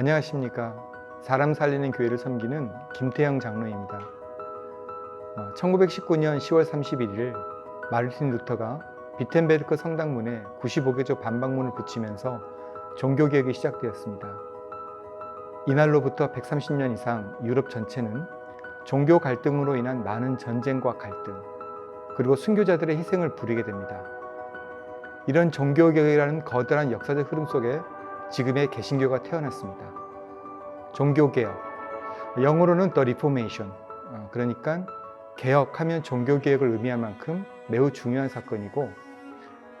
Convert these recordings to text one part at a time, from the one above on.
안녕하십니까. 사람 살리는 교회를 섬기는 김태형 장로입니다. 어, 1919년 10월 31일 마르틴 루터가 비텐베르크 성당문에 95개조 반박문을 붙이면서 종교개혁이 시작되었습니다. 이날로부터 130년 이상 유럽 전체는 종교 갈등으로 인한 많은 전쟁과 갈등, 그리고 순교자들의 희생을 부리게 됩니다. 이런 종교개혁이라는 거대한 역사적 흐름 속에 지금의 개신교가 태어났습니다. 종교개혁, 영어로는 The Reformation, 어, 그러니까 개혁하면 종교개혁을 의미할 만큼 매우 중요한 사건이고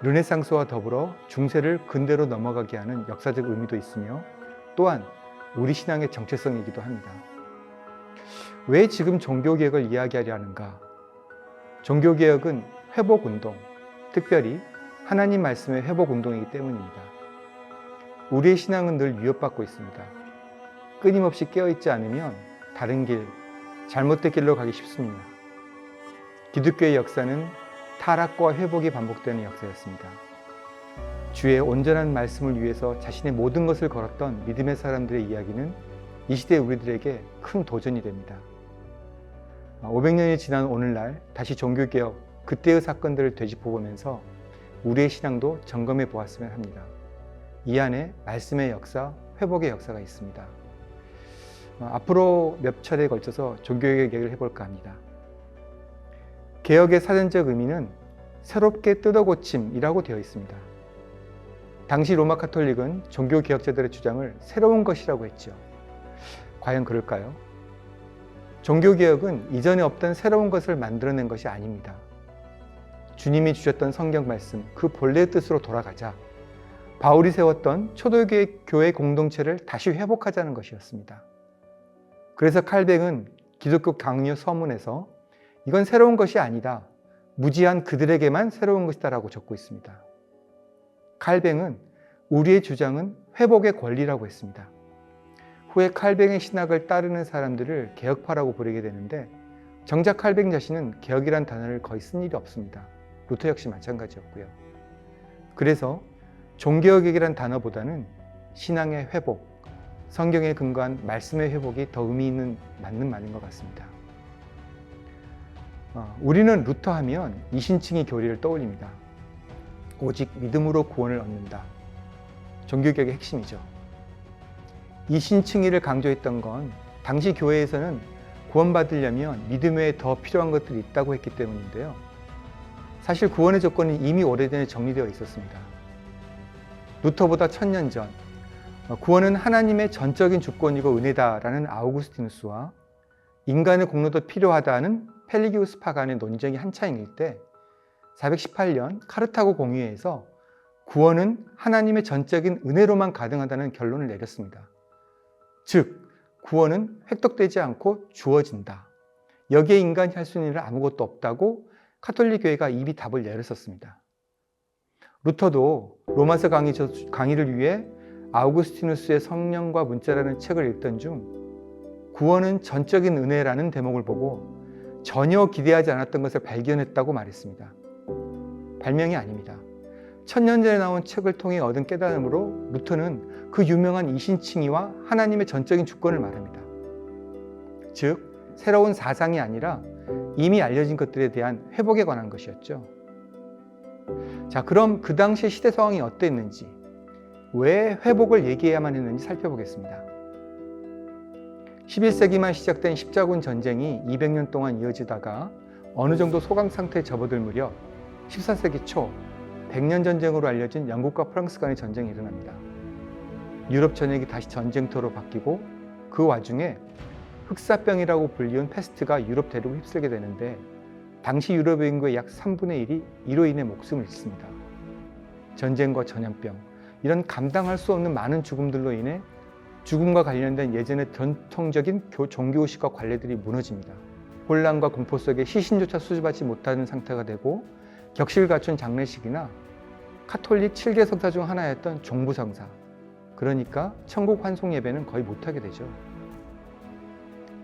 르네상스와 더불어 중세를 근대로 넘어가게 하는 역사적 의미도 있으며 또한 우리 신앙의 정체성이기도 합니다. 왜 지금 종교개혁을 이야기하려 하는가? 종교개혁은 회복운동, 특별히 하나님 말씀의 회복운동이기 때문입니다. 우리의 신앙은 늘 위협받고 있습니다. 끊임없이 깨어있지 않으면 다른 길, 잘못된 길로 가기 쉽습니다. 기독교의 역사는 타락과 회복이 반복되는 역사였습니다. 주의 온전한 말씀을 위해서 자신의 모든 것을 걸었던 믿음의 사람들의 이야기는 이 시대 우리들에게 큰 도전이 됩니다. 500년이 지난 오늘날 다시 종교개혁, 그때의 사건들을 되짚어보면서 우리의 신앙도 점검해 보았으면 합니다. 이 안에 말씀의 역사, 회복의 역사가 있습니다. 어, 앞으로 몇 차례에 걸쳐서 종교개혁 얘기를 해볼까 합니다. 개혁의 사전적 의미는 새롭게 뜯어고침이라고 되어 있습니다. 당시 로마 카톨릭은 종교 개혁자들의 주장을 새로운 것이라고 했죠. 과연 그럴까요? 종교 개혁은 이전에 없던 새로운 것을 만들어낸 것이 아닙니다. 주님이 주셨던 성경 말씀, 그 본래의 뜻으로 돌아가자. 바울이 세웠던 초대교회 교회 공동체를 다시 회복하자는 것이었습니다. 그래서 칼뱅은 기독교 강요 서문에서 이건 새로운 것이 아니다. 무지한 그들에게만 새로운 것이다라고 적고 있습니다. 칼뱅은 우리의 주장은 회복의 권리라고 했습니다. 후에 칼뱅의 신학을 따르는 사람들을 개혁파라고 부르게 되는데 정작 칼뱅 자신은 개혁이란 단어를 거의 쓴 일이 없습니다. 루터 역시 마찬가지였고요. 그래서 종교개혁이란 단어보다는 신앙의 회복, 성경에 근거한 말씀의 회복이 더 의미 있는 맞는 말인 것 같습니다. 어, 우리는 루터 하면 이신칭의 교리를 떠올립니다. 오직 믿음으로 구원을 얻는다. 종교개혁의 핵심이죠. 이신칭의를 강조했던 건 당시 교회에서는 구원받으려면 믿음 외에 더 필요한 것들이 있다고 했기 때문인데요. 사실 구원의 조건은 이미 오래전에 정리되어 있었습니다. 루터보다 천년 전, 어, 구원은 하나님의 전적인 주권이고 은혜다라는 아우구스티누스와 인간의 공로도 필요하다는 펠리기우스 파간의 논쟁이 한창일 때 418년 카르타고 공의회에서 구원은 하나님의 전적인 은혜로만 가능하다는 결론을 내렸습니다. 즉, 구원은 획득되지 않고 주어진다. 여기에 인간이 할 수 있는 일은 아무것도 없다고 카톨릭 교회가 이미 답을 내렸었습니다. 루터도 로마서 강의, 강의를 위해 아우구스티누스의 성령과 문자라는 책을 읽던 중 구원은 전적인 은혜라는 대목을 보고 전혀 기대하지 않았던 것을 발견했다고 말했습니다. 발명이 아닙니다. 천년 전에 나온 책을 통해 얻은 깨달음으로 루터는 그 유명한 이신칭의와 하나님의 전적인 주권을 말합니다. 즉, 새로운 사상이 아니라 이미 알려진 것들에 대한 회복에 관한 것이었죠. 자, 그럼 그 당시 시대 상황이 어땠는지, 왜 회복을 얘기해야만 했는지 살펴보겠습니다. 11세기만 시작된 십자군 전쟁이 200년 동안 이어지다가 어느 정도 소강 상태에 접어들 무렵 14세기 초 100년 전쟁으로 알려진 영국과 프랑스 간의 전쟁이 일어납니다. 유럽 전역이 다시 전쟁터로 바뀌고 그 와중에 흑사병이라고 불리운 패스트가 유럽 대륙을 휩쓸게 되는데 당시 유럽 인구의 약 3분의 1이 이로 인해 목숨을 잃습니다. 전쟁과 전염병, 이런 감당할 수 없는 많은 죽음들로 인해 죽음과 관련된 예전의 전통적인 종교의식과 관례들이 무너집니다. 혼란과 공포 속에 시신조차 수주받지 못하는 상태가 되고 격식을 갖춘 장례식이나 카톨릭 7개 성사 중 하나였던 종부성사 그러니까 천국 환송 예배는 거의 못하게 되죠.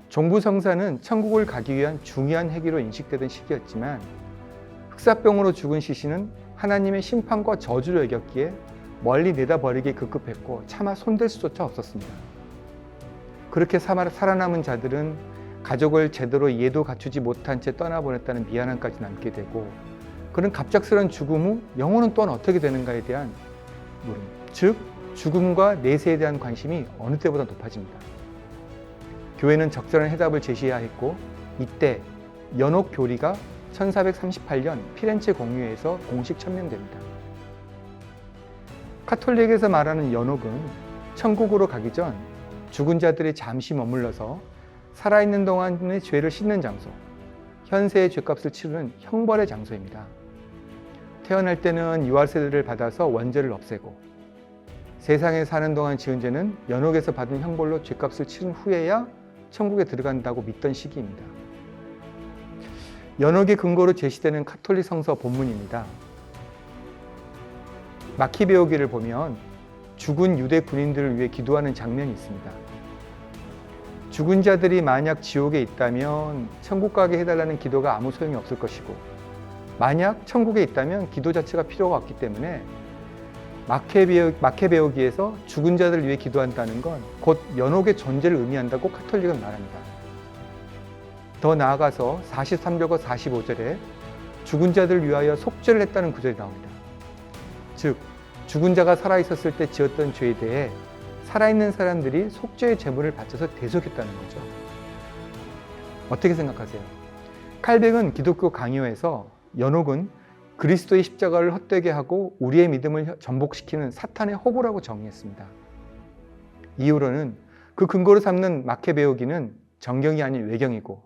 종부성사는 천국을 가기 위한 중요한 행위로 인식되던 시기였지만 흑사병으로 죽은 시신은 하나님의 심판과 저주를 여겼기에 멀리 내다버리기 급급했고 차마 손댈 수조차 없었습니다. 그렇게 사- 살아남은 자들은 가족을 제대로 이해도 갖추지 못한 채 떠나보냈다는 미안함까지 남게 되고 그런 갑작스런 죽음 후 영혼은 또한 어떻게 되는가에 대한 물음, 즉 죽음과 내세에 대한 관심이 어느 때보다 높아집니다. 교회는 적절한 해답을 제시해야 했고 이때 연옥 교리가 1438년 피렌체 공유회에서 공식 천명됩니다. 카톨릭에서 말하는 연옥은 천국으로 가기 전 죽은 자들이 잠시 머물러서 살아있는 동안의 죄를 씻는 장소, 현세의 죄값을 치르는 형벌의 장소입니다. 태어날 때는 유아세를 받아서 원죄를 없애고 세상에 사는 동안 지은 죄는 연옥에서 받은 형벌로 죄값을 치른 후에야 천국에 들어간다고 믿던 시기입니다. 연옥의 근거로 제시되는 카톨릭 성서 본문입니다. 마키베오기를 보면 죽은 유대 군인들을 위해 기도하는 장면이 있습니다. 죽은 자들이 만약 지옥에 있다면 천국 가게 해달라는 기도가 아무 소용이 없을 것이고 만약 천국에 있다면 기도 자체가 필요가 없기 때문에 마케베오, 마케베오기에서 죽은 자들을 위해 기도한다는 건 곧 연옥의 존재를 의미한다고 카톨릭은 말합니다. 더 나아가서 43절과 45절에 죽은 자들을 위하여 속죄를 했다는 구절이 나옵니다. 즉 죽은 자가 살아 있었을 때 지었던 죄에 대해 살아있는 사람들이 속죄의 제물을 바쳐서 대속했다는 거죠. 어떻게 생각하세요? 칼뱅은 기독교 강요에서 연옥은 그리스도의 십자가를 헛되게 하고 우리의 믿음을 전복시키는 사탄의 허구라고 정의했습니다. 이후로는 그 근거로 삼는 마케베오기는 정경이 아닌 외경이고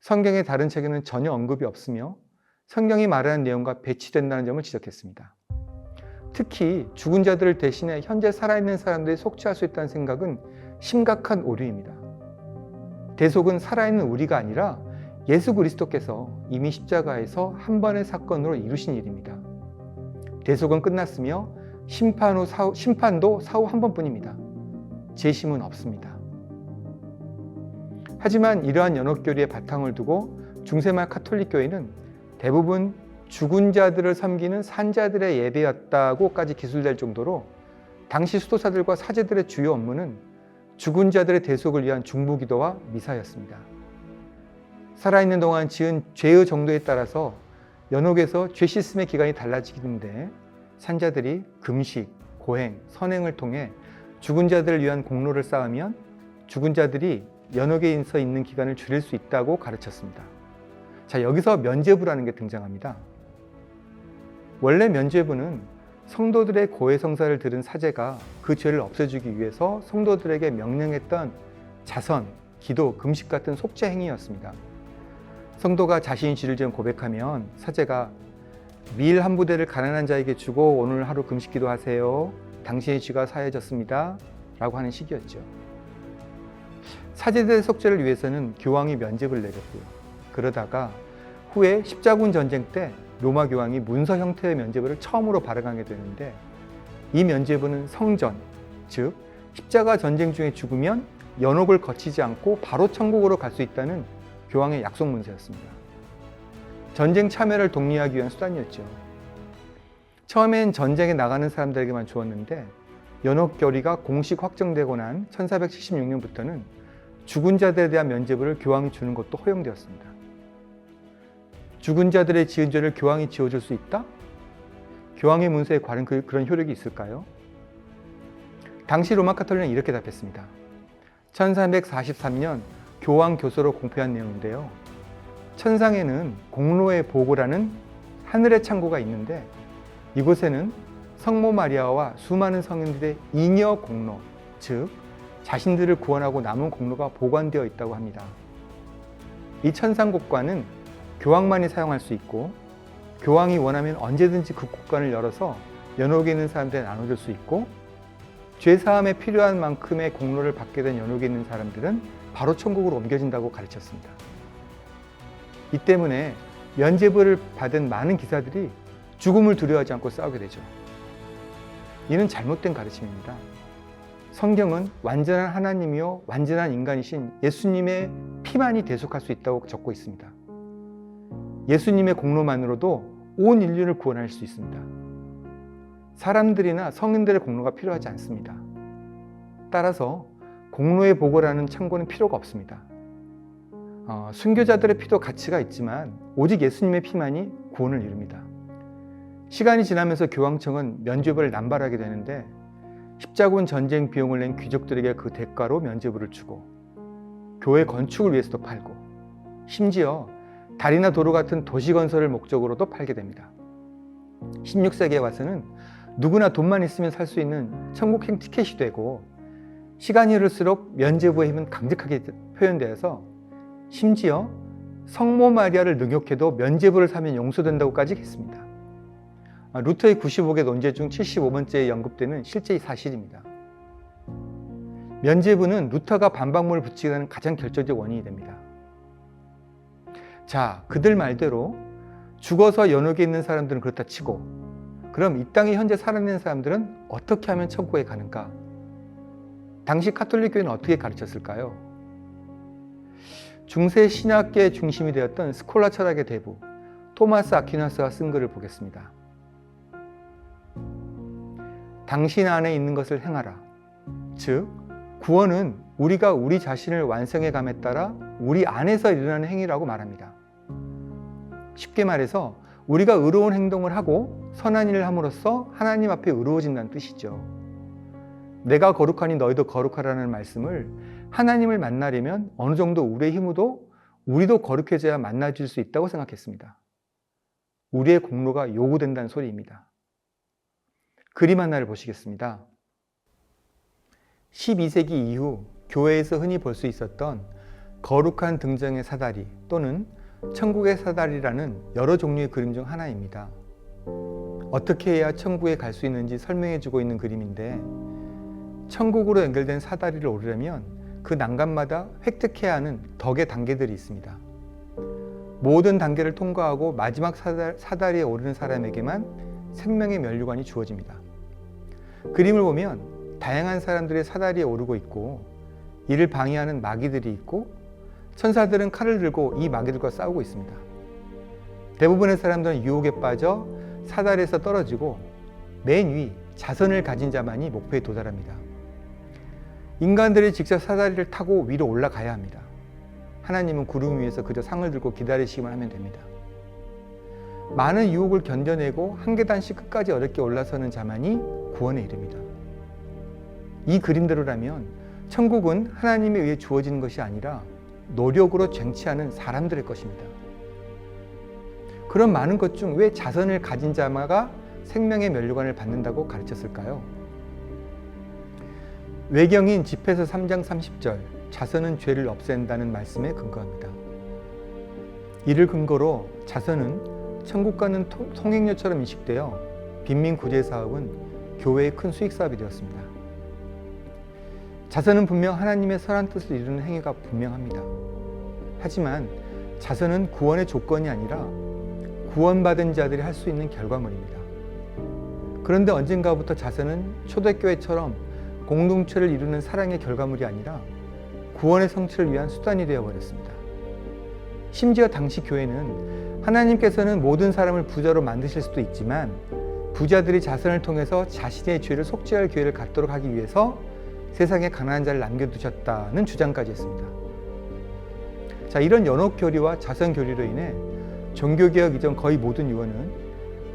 성경의 다른 책에는 전혀 언급이 없으며 성경이 말하는 내용과 배치된다는 점을 지적했습니다. 특히 죽은 자들을 대신해 현재 살아있는 사람들이 속죄할 수 있다는 생각은 심각한 오류입니다. 대속은 살아있는 우리가 아니라 예수 그리스도께서 이미 십자가에서 한 번의 사건으로 이루신 일입니다. 대속은 끝났으며 심판 후 사후, 심판도 사후 한 번뿐입니다. 재심은 없습니다. 하지만 이러한 연옥교리의 바탕을 두고 중세말 카톨릭 교회는 대부분 죽은 자들을 섬기는 산자들의 예배였다고까지 기술될 정도로 당시 수도사들과 사제들의 주요 업무는 죽은 자들의 대속을 위한 중보기도와 미사였습니다. 살아있는 동안 지은 죄의 정도에 따라서 연옥에서 죄 씻음의 기간이 달라지는데 산자들이 금식, 고행, 선행을 통해 죽은 자들을 위한 공로를 쌓으면 죽은 자들이 연옥에 서 있는 기간을 줄일 수 있다고 가르쳤습니다. 자, 여기서 면죄부라는 게 등장합니다. 원래 면죄부는 성도들의 고해 성사를 들은 사제가 그 죄를 없애주기 위해서 성도들에게 명령했던 자선, 기도, 금식 같은 속죄 행위였습니다. 성도가 자신이 죄를 지은 고백하면 사제가 밀 한 부대를 가난한 자에게 주고 오늘 하루 금식 기도 하세요. 당신의 죄가 사해졌습니다. 라고 하는 식이었죠. 사제들의 속죄를 위해서는 교황이 면죄부를 내렸고요. 그러다가 후에 십자군 전쟁 때 로마 교황이 문서 형태의 면죄부를 처음으로 발행하게 되는데 이 면죄부는 성전, 즉 십자가 전쟁 중에 죽으면 연옥을 거치지 않고 바로 천국으로 갈 수 있다는 교황의 약속 문서였습니다. 전쟁 참여를 독려하기 위한 수단이었죠. 처음엔 전쟁에 나가는 사람들에게만 주었는데 연옥 결의가 공식 확정되고 난 1476년부터는 죽은 자들에 대한 면죄부를 교황이 주는 것도 허용되었습니다. 죽은 자들의 지은 죄를 교황이 지어줄 수 있다? 교황의 문서에 과연 그, 그런 효력이 있을까요? 당시 로마 카톨릭은 이렇게 답했습니다. 1343년 교황 교서로 공표한 내용인데요. 천상에는 공로의 보고라는 하늘의 창고가 있는데 이곳에는 성모 마리아와 수많은 성인들의 잉여 공로, 즉 자신들을 구원하고 남은 공로가 보관되어 있다고 합니다. 이 천상곡관은 교황만이 사용할 수 있고 교황이 원하면 언제든지 그 곡관을 열어서 연옥에 있는 사람들에 나눠줄 수 있고 죄 사함에 필요한 만큼의 공로를 받게 된 연옥에 있는 사람들은 바로 천국으로 옮겨진다고 가르쳤습니다. 이 때문에 면죄부를 받은 많은 기사들이 죽음을 두려워하지 않고 싸우게 되죠. 이는 잘못된 가르침입니다. 성경은 완전한 하나님이요 완전한 인간이신 예수님의 피만이 대속할 수 있다고 적고 있습니다. 예수님의 공로만으로도 온 인류를 구원할 수 있습니다. 사람들이나 성인들의 공로가 필요하지 않습니다. 따라서 공로의 보고라는 창고는 필요가 없습니다. 어, 순교자들의 피도 가치가 있지만 오직 예수님의 피만이 구원을 이룹니다. 시간이 지나면서 교황청은 면죄부를 남발하게 되는데 십자군 전쟁 비용을 낸 귀족들에게 그 대가로 면죄부를 주고 교회 건축을 위해서도 팔고 심지어 다리나 도로 같은 도시 건설을 목적으로도 팔게 됩니다. 16세기에 와서는 누구나 돈만 있으면 살 수 있는 천국행 티켓이 되고 시간이 흐를수록 면죄부의 힘은 강력하게 표현되어서 심지어 성모 마리아를 능욕해도 면죄부를 사면 용서된다고까지 했습니다. 아, 루터의 95개 논제 중 75번째에 언급되는 실제 사실입니다. 면죄부는 루터가 반박문을 붙이게 되는 가장 결정적 원인이 됩니다. 자, 그들 말대로 죽어서 연옥에 있는 사람들은 그렇다 치고 그럼 이 땅에 현재 살아있는 사람들은 어떻게 하면 천국에 가는가? 당시 카톨릭 교회는 어떻게 가르쳤을까요? 중세 신학계의 중심이 되었던 스콜라 철학의 대부 토마스 아퀴나스가 쓴 글을 보겠습니다. 당신 안에 있는 것을 행하라. 즉, 구원은 우리가 우리 자신을 완성해 감에 따라 우리 안에서 일어나는 행위라고 말합니다. 쉽게 말해서 우리가 의로운 행동을 하고 선한 일을 함으로써 하나님 앞에 의로워진다는 뜻이죠. 내가 거룩하니 너희도 거룩하라는 말씀을 하나님을 만나려면 어느 정도 우리의 힘으로 우리도 거룩해져야 만나질 수 있다고 생각했습니다. 우리의 공로가 요구된다는 소리입니다. 그림 하나를 보시겠습니다. 12세기 이후 교회에서 흔히 볼 수 있었던 거룩한 등정의 사다리 또는 천국의 사다리라는 여러 종류의 그림 중 하나입니다. 어떻게 해야 천국에 갈 수 있는지 설명해 주고 있는 그림인데 천국으로 연결된 사다리를 오르려면 그 난간마다 획득해야 하는 덕의 단계들이 있습니다. 모든 단계를 통과하고 마지막 사다리에 오르는 사람에게만 생명의 면류관이 주어집니다. 그림을 보면 다양한 사람들의 사다리에 오르고 있고 이를 방해하는 마귀들이 있고 천사들은 칼을 들고 이 마귀들과 싸우고 있습니다. 대부분의 사람들은 유혹에 빠져 사다리에서 떨어지고 맨 위 자선을 가진 자만이 목표에 도달합니다. 인간들이 직접 사다리를 타고 위로 올라가야 합니다. 하나님은 구름 위에서 그저 상을 들고 기다리시기만 하면 됩니다. 많은 유혹을 견뎌내고 한 계단씩 끝까지 어렵게 올라서는 자만이 구원에 이릅니다. 이 그림대로라면 천국은 하나님에 의해 주어지는 것이 아니라 노력으로 쟁취하는 사람들의 것입니다. 그런 많은 것 중 왜 자선을 가진 자마가 생명의 면류관을 받는다고 가르쳤을까요? 외경인 집에서 3장 30절 자선은 죄를 없앤다는 말씀에 근거합니다. 이를 근거로 자선은 천국과는 통행료처럼 인식되어 빈민 구제 사업은 교회의 큰 수익 사업이 되었습니다. 자선은 분명 하나님의 선한 뜻을 이루는 행위가 분명합니다. 하지만 자선은 구원의 조건이 아니라 구원받은 자들이 할 수 있는 결과물입니다. 그런데 언젠가부터 자선은 초대교회처럼 공동체를 이루는 사랑의 결과물이 아니라 구원의 성취를 위한 수단이 되어 버렸습니다. 심지어 당시 교회는 하나님께서는 모든 사람을 부자로 만드실 수도 있지만 부자들이 자선을 통해서 자신의 죄를 속죄할 기회를 갖도록 하기 위해서 세상에 가난한 자를 남겨두셨다는 주장까지 했습니다. 자, 이런 연옥 교리와 자선 교리로 인해 종교개혁 이전 거의 모든 유언은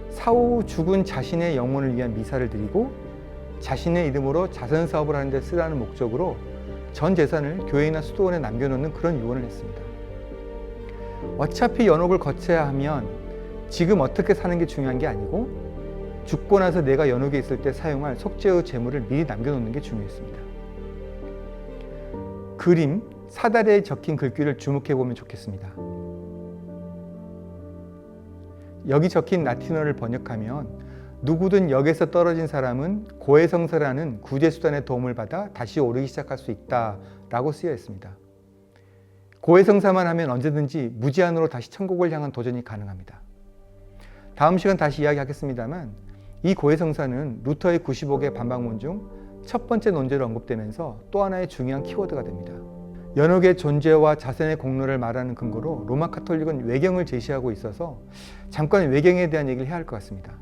사후 죽은 자신의 영혼을 위한 미사를 드리고 자신의 이름으로 자선 사업을 하는 데 쓰라는 목적으로 전 재산을 교회나 수도원에 남겨놓는 그런 유언을 했습니다. 어차피 연옥을 거쳐야 하면 지금 어떻게 사는 게 중요한 게 아니고 죽고 나서 내가 연옥에 있을 때 사용할 속죄의 재물을 미리 남겨놓는 게 중요했습니다. 그림 사다리에 적힌 글귀를 주목해 보면 좋겠습니다. 여기 적힌 라틴어를 번역하면 누구든 역에서 떨어진 사람은 고해성사라는 구제수단의 도움을 받아 다시 오르기 시작할 수 있다 라고 쓰여 있습니다. 고해성사만 하면 언제든지 무제한으로 다시 천국을 향한 도전이 가능합니다. 다음 시간 다시 이야기하겠습니다만 이 고해성사는 루터의 95개 반박문 중 첫 번째 논제로 언급되면서 또 하나의 중요한 키워드가 됩니다. 연옥의 존재와 자선의 공로를 말하는 근거로 로마 카톨릭은 외경을 제시하고 있어서 잠깐 외경에 대한 얘기를 해야 할 것 같습니다.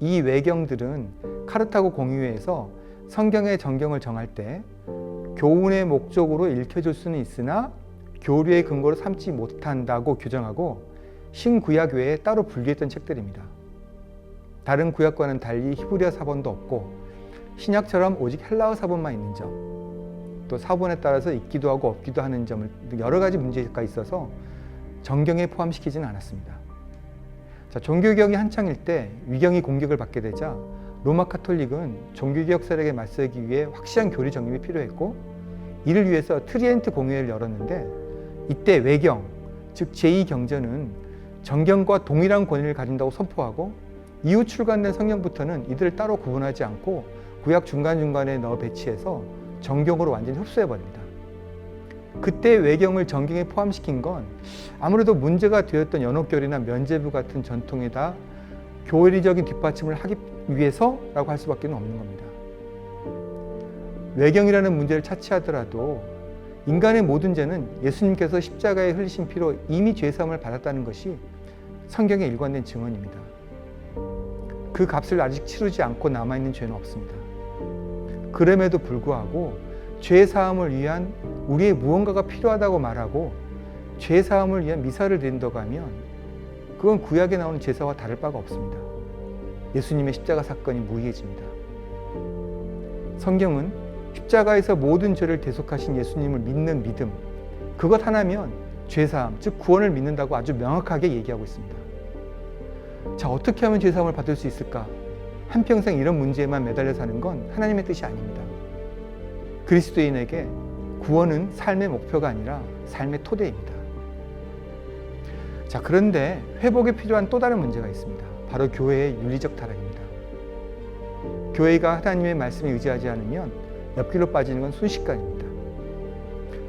이 외경들은 카르타고 공유회에서 성경의 정경을 정할 때 교훈의 목적으로 읽혀줄 수는 있으나 교류의 근거로 삼지 못한다고 규정하고 신구약 외에 따로 분리했던 책들입니다. 다른 구약과는 달리 히브리어 사본도 없고 신약처럼 오직 헬라어 사본만 있는 점, 또 사본에 따라서 있기도 하고 없기도 하는 점을 여러 가지 문제가 있어서 정경에 포함시키지는 않았습니다. 자, 종교개혁이 한창일 때 위경이 공격을 받게 되자 로마 카톨릭은 종교개혁 세력에 맞서기 위해 확실한 교리 정립이 필요했고 이를 위해서 트리엔트 공회를 열었는데 이때 외경, 즉 제2경전은 정경과 동일한 권위를 가진다고 선포하고 이후 출간된 성경부터는 이들을 따로 구분하지 않고 구약 중간중간에 넣어 배치해서 정경으로 완전히 흡수해 버립니다. 그때 외경을 정경에 포함시킨 건 아무래도 문제가 되었던 연옥교리나 면제부 같은 전통에다 교리적인 뒷받침을 하기 위해서라고 할 수밖에 없는 겁니다. 외경이라는 문제를 차치하더라도 인간의 모든 죄는 예수님께서 십자가에 흘리신 피로 이미 죄사함을 받았다는 것이 성경에 일관된 증언입니다. 그 값을 아직 치르지 않고 남아있는 죄는 없습니다. 그럼에도 불구하고 죄 사함을 위한 우리의 무언가가 필요하다고 말하고 죄 사함을 위한 미사를 드린다고 하면 그건 구약에 나오는 제사와 다를 바가 없습니다. 예수님의 십자가 사건이 무의해집니다. 성경은 십자가에서 모든 죄를 대속하신 예수님을 믿는 믿음 그것 하나면 죄 사함 즉 구원을 믿는다고 아주 명확하게 얘기하고 있습니다. 자 어떻게 하면 죄 사함을 받을 수 있을까? 한평생 이런 문제에만 매달려 사는 건 하나님의 뜻이 아닙니다. 그리스도인에게 구원은 삶의 목표가 아니라 삶의 토대입니다. 자, 그런데 회복에 필요한 또 다른 문제가 있습니다. 바로 교회의 윤리적 타락입니다. 교회가 하나님의 말씀에 의지하지 않으면 옆길로 빠지는 건 순식간입니다.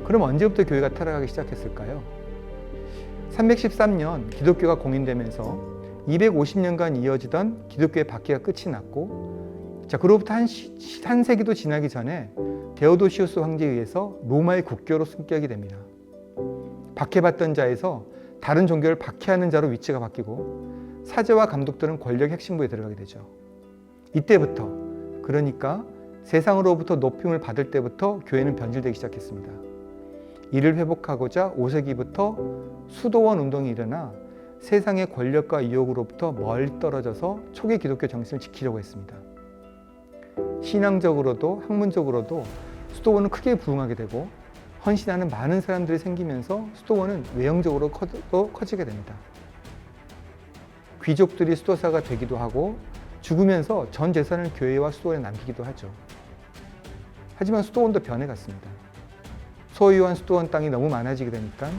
그럼 언제부터 교회가 타락하기 시작했을까요? 313년 기독교가 공인되면서 250년간 이어지던 기독교의 박해가 끝이 났고 자 그로부터 한, 시, 한 세기도 지나기 전에 데오도시우스 황제에 의해서 로마의 국교로 승격이 됩니다. 박해받던 자에서 다른 종교를 박해하는 자로 위치가 바뀌고 사제와 감독들은 권력 핵심부에 들어가게 되죠. 이때부터 그러니까 세상으로부터 높임을 받을 때부터 교회는 변질되기 시작했습니다. 이를 회복하고자 5세기부터 수도원 운동이 일어나 세상의 권력과 유혹으로부터 멀리 떨어져서 초기 기독교 정신을 지키려고 했습니다. 신앙적으로도 학문적으로도 수도원은 크게 부흥하게 되고 헌신하는 많은 사람들이 생기면서 수도원은 외형적으로 커지게 됩니다. 귀족들이 수도사가 되기도 하고 죽으면서 전 재산을 교회와 수도원에 남기기도 하죠. 하지만 수도원도 변해갔습니다. 소유한 수도원 땅이 너무 많아지게 되니까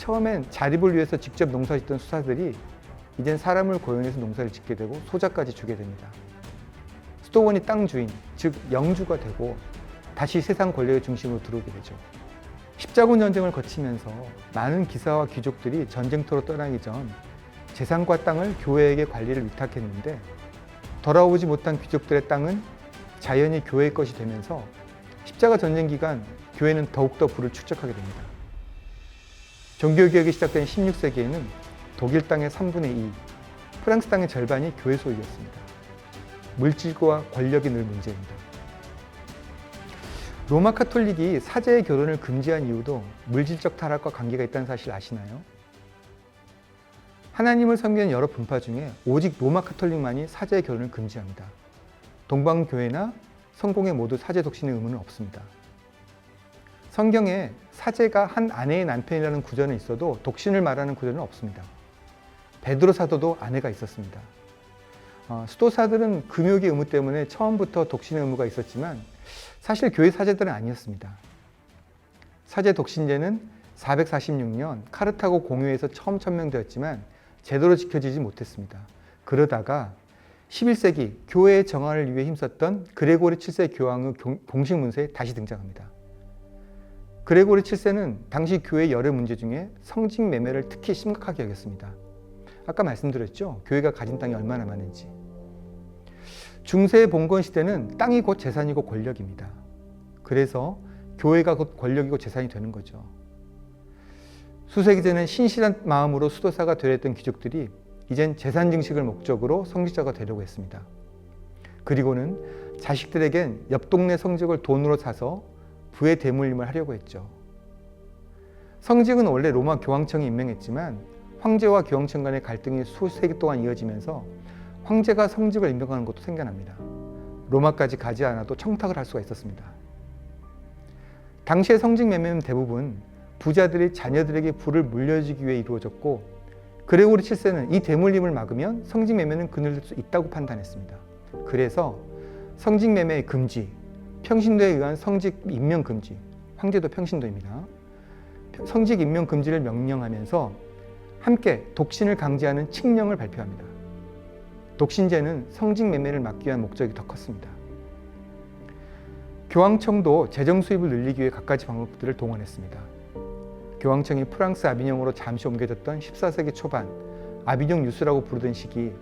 처음엔 자립을 위해서 직접 농사 짓던 수사들이 이젠 사람을 고용해서 농사를 짓게 되고 소자까지 주게 됩니다. 수도원이 땅 주인, 즉 영주가 되고 다시 세상 권력의 중심으로 들어오게 되죠. 십자군 전쟁을 거치면서 많은 기사와 귀족들이 전쟁터로 떠나기 전 재산과 땅을 교회에게 관리를 위탁했는데 돌아오지 못한 귀족들의 땅은 자연히 교회의 것이 되면서 십자가 전쟁 기간 교회는 더욱더 부를 축적하게 됩니다. 종교개혁이 시작된 16세기에는 독일 땅의 3분의 2, 프랑스 땅의 절반이 교회 소유였습니다. 물질과 권력이 늘 문제입니다. 로마 카톨릭이 사제의 결혼을 금지한 이유도 물질적 타락과 관계가 있다는 사실 아시나요? 하나님을 섬기는 여러 분파 중에 오직 로마 카톨릭만이 사제의 결혼을 금지합니다. 동방교회나 성공회 모두 사제 독신의 의무는 없습니다. 성경에 사제가 한 아내의 남편이라는 구절은 있어도 독신을 말하는 구절은 없습니다. 베드로 사도도 아내가 있었습니다. 어, 수도사들은 금욕의 의무 때문에 처음부터 독신의 의무가 있었지만 사실 교회 사제들은 아니었습니다. 사제 독신제는 446년 카르타고 공유에서 처음 천명되었지만 제대로 지켜지지 못했습니다. 그러다가 11세기 교회의 정화를 위해 힘썼던 그레고리 7세 교황의 공식 문서에 다시 등장합니다. 그레고리 7세는 당시 교회 여러 문제 중에 성직 매매를 특히 심각하게 여겼습니다. 아까 말씀드렸죠. 교회가 가진 땅이 얼마나 많은지. 중세 봉건 시대는 땅이 곧 재산이고 권력입니다. 그래서 교회가 곧 권력이고 재산이 되는 거죠. 수세기 전에 신실한 마음으로 수도사가 되려던 귀족들이 이젠 재산 증식을 목적으로 성직자가 되려고 했습니다. 그리고는 자식들에겐 옆 동네 성적을 돈으로 사서 부의 대물림을 하려고 했죠. 성직은 원래 로마 교황청이 임명했지만 황제와 교황청 간의 갈등이 수세기 동안 이어지면서 황제가 성직을 임명하는 것도 생겨납니다. 로마까지 가지 않아도 청탁을 할 수가 있었습니다. 당시의 성직 매매는 대부분 부자들이 자녀들에게 부를 물려주기 위해 이루어졌고 그레고리 7세는 이 대물림을 막으면 성직 매매는 그늘릴 수 있다고 판단했습니다. 그래서 성직 매매의 금지, 평신도에 의한 성직 임명 금지, 황제도 평신도입니다. 성직 임명 금지를 명령하면서 함께 독신을 강제하는 칙령을 발표합니다. 독신제는 성직 매매를 막기 위한 목적이 더 컸습니다. 교황청도 재정 수입을 늘리기 위해 갖가지 방법들을 동원했습니다. 교황청이 프랑스 아비뇽으로 잠시 옮겨졌던 14세기 초반 아비뇽 유수라고 부르던 시기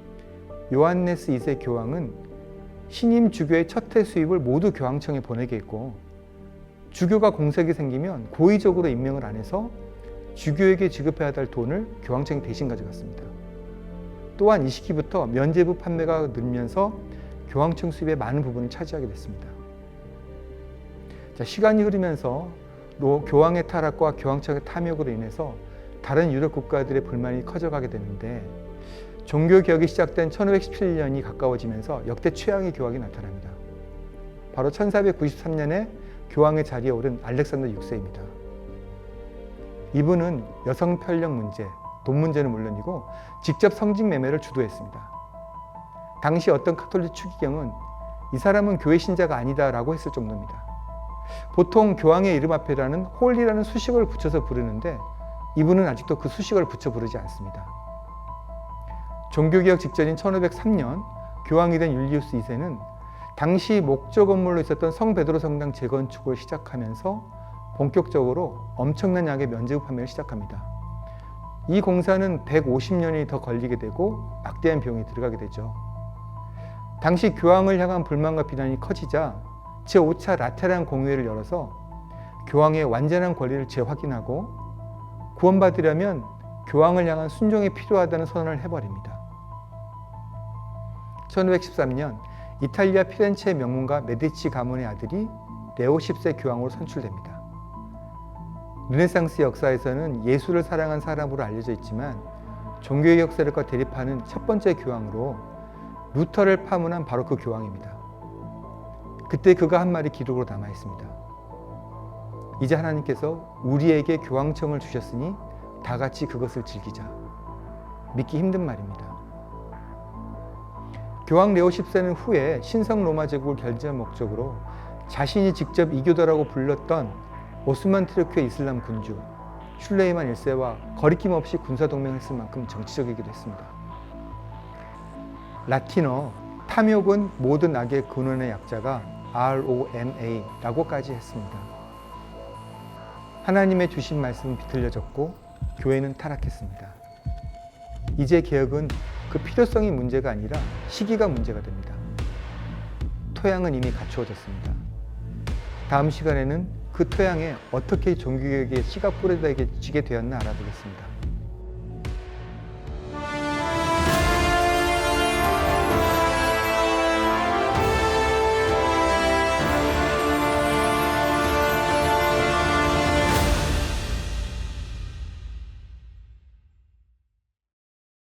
요한네스 2세 교황은 신임 주교의 첫 해 수입을 모두 교황청에 보내게 했고 주교가 공석이 생기면 고의적으로 임명을 안 해서 주교에게 지급해야 할 돈을 교황청이 대신 가져갔습니다. 또한 이 시기부터 면제부 판매가 늘면서 교황청 수입의 많은 부분을 차지하게 됐습니다. 자, 시간이 흐르면서 로 교황의 타락과 교황청의 탐욕으로 인해서 다른 유럽 국가들의 불만이 커져가게 되는데 종교 개혁이 시작된 1517년이 가까워지면서 역대 최악의 교황이 나타납니다. 바로 1493년에 교황의 자리에 오른 알렉산더 6세입니다. 이분은 여성 편력 문제, 돈 문제는 물론이고 직접 성직 매매를 주도했습니다. 당시 어떤 카톨릭 추기경은 이 사람은 교회 신자가 아니다라고 했을 정도입니다. 보통 교황의 이름 앞에라는 홀리라는 수식어를 붙여서 부르는데 이분은 아직도 그 수식어를 붙여 부르지 않습니다. 종교개혁 직전인 1503년 교황이 된 율리우스 2세는 당시 목조 건물로 있었던 성 베드로 성당 재건축을 시작하면서 본격적으로 엄청난 양의 면제부 판매를 시작합니다. 이 공사는 150년이 더 걸리게 되고 막대한 비용이 들어가게 되죠. 당시 교황을 향한 불만과 비난이 커지자 제5차 라테란 공회를 열어서 교황의 완전한 권리를 재확인하고 구원받으려면 교황을 향한 순종이 필요하다는 선언을 해버립니다. 1513년 이탈리아 피렌체 명문가 메디치 가문의 아들이 레오 10세 교황으로 선출됩니다. 르네상스 역사에서는 예술을 사랑한 사람으로 알려져 있지만 종교의 역사력과 대립하는 첫 번째 교황으로 루터를 파문한 바로 그 교황입니다. 그때 그가 한 말이 기록으로 남아 있습니다. 이제 하나님께서 우리에게 교황청을 주셨으니 다 같이 그것을 즐기자. 믿기 힘든 말입니다. 교황 레오 10세는 후에 신성 로마 제국을 결정한 목적으로 자신이 직접 이교도라고 불렀던 오스만 트르크의 이슬람 군주 슐레이만 1세와 거리낌 없이 군사 동맹을 했을 만큼 정치적이기도 했습니다. 라틴어 탐욕은 모든 악의 근원의 약자가 ROMA라고까지 했습니다. 하나님의 주신 말씀은 비틀려졌고 교회는 타락했습니다. 이제 개혁은 그 필요성이 문제가 아니라 시기가 문제가 됩니다. 토양은 이미 갖추어졌습니다. 다음 시간에는 그 토양에 어떻게 종교개혁의 씨가 뿌려지게 되었나 알아보겠습니다.